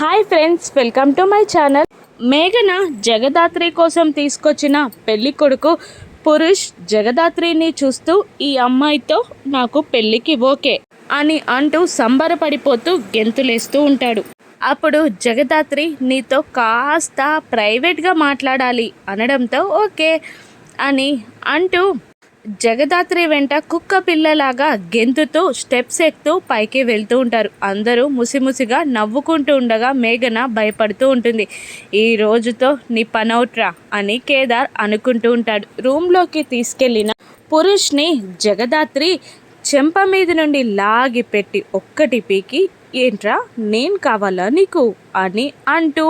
Hi friends welcome to my channel. మేఘన జగదాత్రి కోసం తీసుకొచ్చిన పెళ్ళి కొడుకు పురుష్ జగదాత్రిని చూస్తూ ఈ అమ్మాయితో నాకు పెళ్ళికి ఓకే అని అంటూ సంబరపడిపోతూ గెంతులేస్తూ ఉంటాడు. అప్పుడు జగదాత్రి నీతో కాస్త ప్రైవేట్గా మాట్లాడాలి అనడంతో ఓకే అని అంటూ జగదాత్రి వెంట కుక్క పిల్లలాగా గెంతుతూ స్టెప్స్ ఎక్కుతూ పైకి వెళ్తూ ఉంటారు. అందరూ ముసిముసిగా నవ్వుకుంటూ ఉండగా మేఘన భయపడుతూ ఉంటుంది. ఈ రోజుతో నీ పనౌట్రా అని కేదార్ అనుకుంటూ ఉంటాడు. రూమ్లోకి తీసుకెళ్ళిన పురుష్ని జగదాత్రి చెంప మీద నుండి లాగి పెట్టి ఒక్కటి పీకి ఏంట్రా నేను కావాలా నీకు? అని అంటూ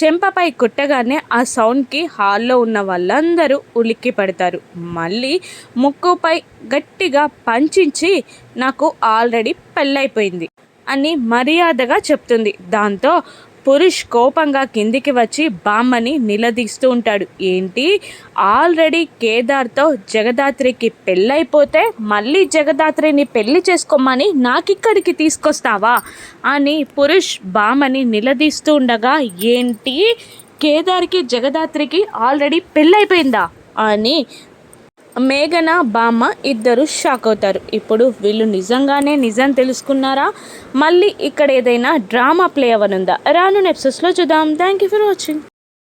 చెంపపై కుట్టగానే ఆ సౌండ్కి హాల్లో ఉన్న వాళ్ళందరూ ఉలిక్కి పడతారు. మళ్ళీ ముక్కుపై గట్టిగా పంచించి నాకు ఆల్రెడీ పెళ్ళైపోయింది అని మర్యాదగా చెప్తుంది. దాంతో పురుష్ కోపంగా కిందికి వచ్చి బామ్మని నిలదీస్తూ ఉంటాడు. ఏంటి? ఆల్రెడీ కేదార్తో జగదాత్రికి పెళ్ళైపోతే మళ్ళీ జగదాత్రిని పెళ్ళి చేసుకోమని నాకిక్కడికి తీసుకొస్తావా? అని పురుష్ బామ్మని నిలదీస్తూ ఉండగా ఏంటి? కేదార్కి జగదాత్రికి ఆల్రెడీ పెళ్ళైపోయిందా? అని మేఘన బామ్మ ఇద్దరు షాక్ అవుతారు. ఇప్పుడు వీళ్ళు నిజంగానే నిజం తెలుసుకున్నారా? మళ్ళీ ఇక్కడ ఏదైనా డ్రామా ప్లే అవ్వనుందా? రాను ఎపిసోడ్స్లో చూద్దాం. Thank you for watching